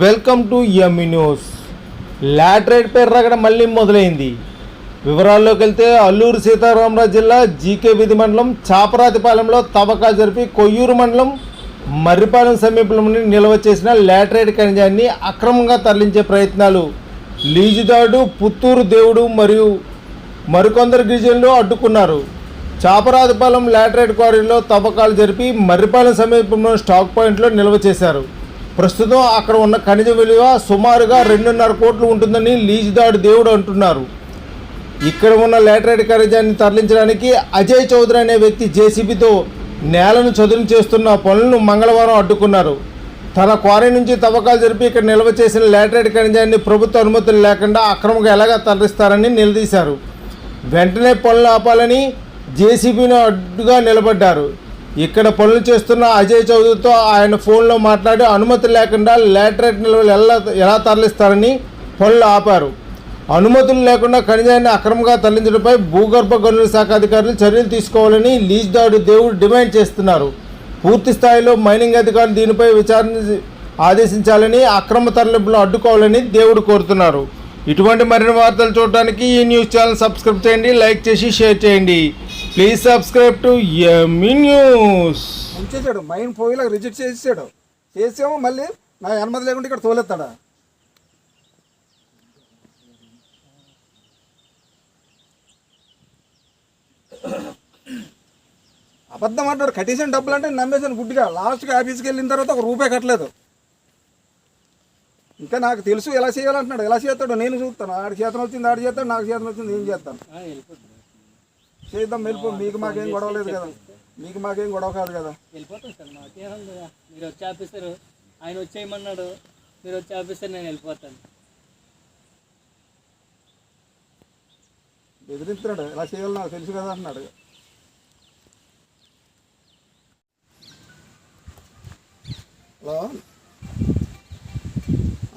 Welcome to Emmy news laterite పేరు రగడ మళ్ళీ మొదలైంది. వివరాల్లోకి వెళ్తే అల్లూరు సీతారామరాజు జిల్లా జీకే విధి మండలం చాపరాతిపాలెంలో తవ్వకా జరిపి కొయ్యూరు మండలం మర్రిపాలెం సమీపంలో నిల్వ చేసిన లాటరైట్ ఖనిజాన్ని అక్రమంగా తరలించే ప్రయత్నాలు. లీజుదాడు పుత్తూరు దేవుడు మరియు మరికొందరు గిరిజనులు అడ్డుకున్నారు. చాపరాతిపాలెం లాటరైట్ క్వారీలో తవ్వకాలు జరిపి మర్రిపాలెం సమీపంలో స్టాక్ పాయింట్లో నిల్వ చేశారు. ప్రస్తుతం అక్కడ ఉన్న ఖనిజ విలువ సుమారుగా రెండున్నర కోట్లు ఉంటుందని లీజుదాడు దేవుడు అంటున్నారు. ఇక్కడ ఉన్న లేటరైట్ ఖనిజాన్ని తరలించడానికి అజయ్ చౌదరి అనే వ్యక్తి జేసీబీతో నేలను చదును చేస్తున్న పనులను మంగళవారం అడ్డుకున్నారు. తన క్వారీ నుంచి తవ్వకాలు జరిపి ఇక్కడ నిల్వ చేసిన లేటరైట్ ఖనిజాన్ని ప్రభుత్వ అనుమతులు లేకుండా అక్రమంగా ఎలాగా తరలిస్తారని నిలదీశారు. వెంటనే పనులు ఆపాలని జేసీబీని అడ్డుగా నిలబడ్డారు. ఇక్కడ పనులు చేస్తున్న అజయ్ చౌదరితో ఆయన ఫోన్లో మాట్లాడి అనుమతి లేకుండా లాటరైట్ నిల్వలు ఎలా ఎలా తరలిస్తారని పనులు ఆపారు. అనుమతులు లేకుండా ఖనిజాన్ని అక్రమంగా తరలించడంపై భూగర్భ గనుల శాఖ అధికారులు చర్యలు తీసుకోవాలని లీజ్ దాడు దేవుడు డిమాండ్ చేస్తున్నారు. పూర్తి స్థాయిలో మైనింగ్ అధికారులు దీనిపై విచారణ ఆదేశించాలని అక్రమ తరలింపులను అడ్డుకోవాలని దేవుడు కోరుతున్నారు. ఇటువంటి మరిన్ని వార్తలు చూడడానికి ఈ న్యూస్ ఛానల్ సబ్స్క్రైబ్ చేయండి లైక్ చేసి షేర్ చేయండి. Please subscribe to Emmy news ఉంచేసాడు mind పోయిలా రిజెక్ట్ చేసేసాడు. చేసాము మళ్ళీ నా అనుమతి లేకుండా ఇక్కడ తోలెత్తాడా అబద్ధం అంటాడు కట్టేసిన డబ్బులు అంటే నమ్మేసాను గుడ్డిగా లాస్ట్కి ఆఫీస్కి వెళ్ళిన తర్వాత ఒక రూపాయి కట్టలేదు. ఇంకా నాకు తెలుసు ఎలా చేయాలంటున్నాడు. ఎలా చేస్తాడు నేను చూస్తాను. ఆడి చేతన వచ్చింది ఆడి చేస్తాడు నాకు చేతన వచ్చింది ఏం చేస్తాను. చేద్దాం వెళ్ళిపో. మీకు మాకేం గొడవ లేదు కదా. మీకు మాకేం గొడవ కాదు కదా. వెళ్ళిపోతాం సార్ కదా. మీరు వచ్చి ఆఫీసరు ఆయన వచ్చేయమన్నాడు. మీరు వచ్చి ఆఫీసర్ నేను వెళ్ళిపోతాను. బెదిరిస్తున్నాడు. ఎలా చేయాలో నాకు తెలుసు కదా అంటున్నాడు హలో?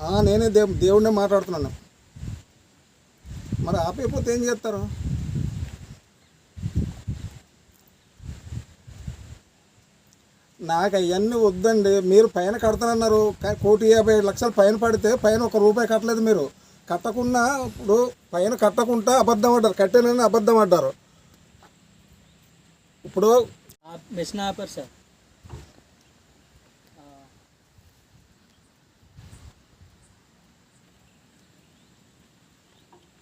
ఆ, నేనే దేవు దేవుడినే మాట్లాడుతున్నాను. మరి ఆపైపోతే ఏం చేస్తారు? నాకు అవన్నీ వద్దండి. మీరు పైన కడతానన్నారు. కోటి యాభై ఐదు లక్షలు పైన పడితే పైన ఒక రూపాయి కట్టలేదు మీరు. కట్టకుండా ఇప్పుడు పైన కట్టకుండా అబద్ధం ఆడారు. కట్టానని అబద్ధం ఆడారు. ఇప్పుడు మెషిన్ ఆపారు సార్.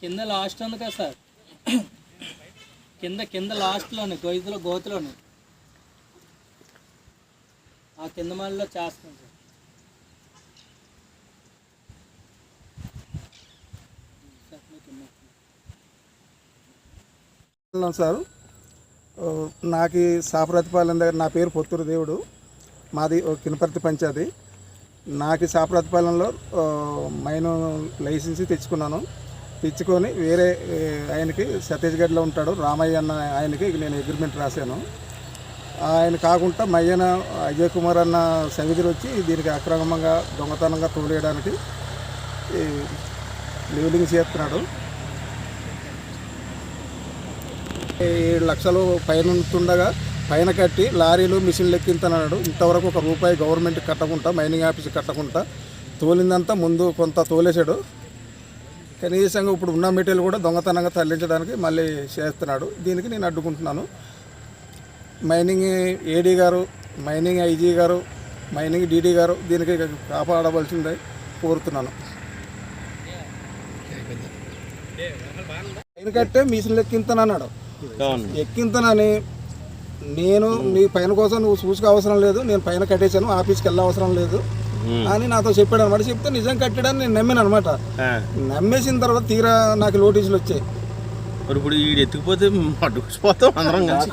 కింద లాస్ట్ ఉంది కదా సార్. కింద కింద లాస్ట్లోనే గొయ్యలో గోతులోనే. ఆ కింద మళ్ళీలో చేస్తాం సార్. సార్. నాకు ఈ దగ్గర నా పేరు పొత్తూరు దేవుడు. మాది ఓ కినపర్తి పంచాయతీ. నాకు ఈ సాపరాతిపాలెంలో మైను లైసెన్స్ తెచ్చుకున్నాను. తెచ్చుకొని వేరే ఆయనకి ఛత్తీస్గఢ్లో ఉంటాడు. రామయ్య అన్న ఆయనకి నేను అగ్రిమెంట్ రాశాను. ఆయన కాకుండా మయ్యన అజయ్ కుమార్ అన్న సమితిలో వచ్చి దీనికి అక్రమంగా దొంగతనంగా తోలేయడానికి ఈ చేస్తున్నాడు. ఏడు లక్షలు పైన ఉంటుండగా పైన కట్టి లారీలు మిషన్లు ఎక్కింతన్నాడు. ఇంతవరకు ఒక రూపాయి గవర్నమెంట్ కట్టకుండా మైనింగ్ ఆఫీస్ కట్టకుండా తోలిందంతా ముందు కొంత తోలేశాడు. కనీసంగా ఇప్పుడు ఉన్న మెటీరియల్ కూడా దొంగతనంగా తరలించడానికి మళ్ళీ చేస్తున్నాడు. దీనికి నేను అడ్డుకుంటున్నాను. మైనింగ్ ఏడీ గారు మైనింగ్ ఐజీ గారు మైనింగ్ డీడీ గారు దీనికి కాపాడవలసిందే కోరుతున్నాను. పైన కట్టే మిషన్లు ఎక్కింతనన్నాడు ఎక్కింతనని నేను నీ పైన కోసం నువ్వు చూసుకో అవసరం లేదు నేను పైన కట్టేశాను ఆఫీస్కి వెళ్ళ అవసరం లేదు అని నాతో చెప్పాడు అనమాట చెప్తే నిజం కట్టాడని నేను నమ్మాను అనమాట నమ్మేసిన తర్వాత తీరా నాకు నోటీసులు వచ్చాయి. మరి ఇప్పుడు వీడు ఎత్తుకుపోతే అడ్డుకుపోతాం అందరం కలిసి.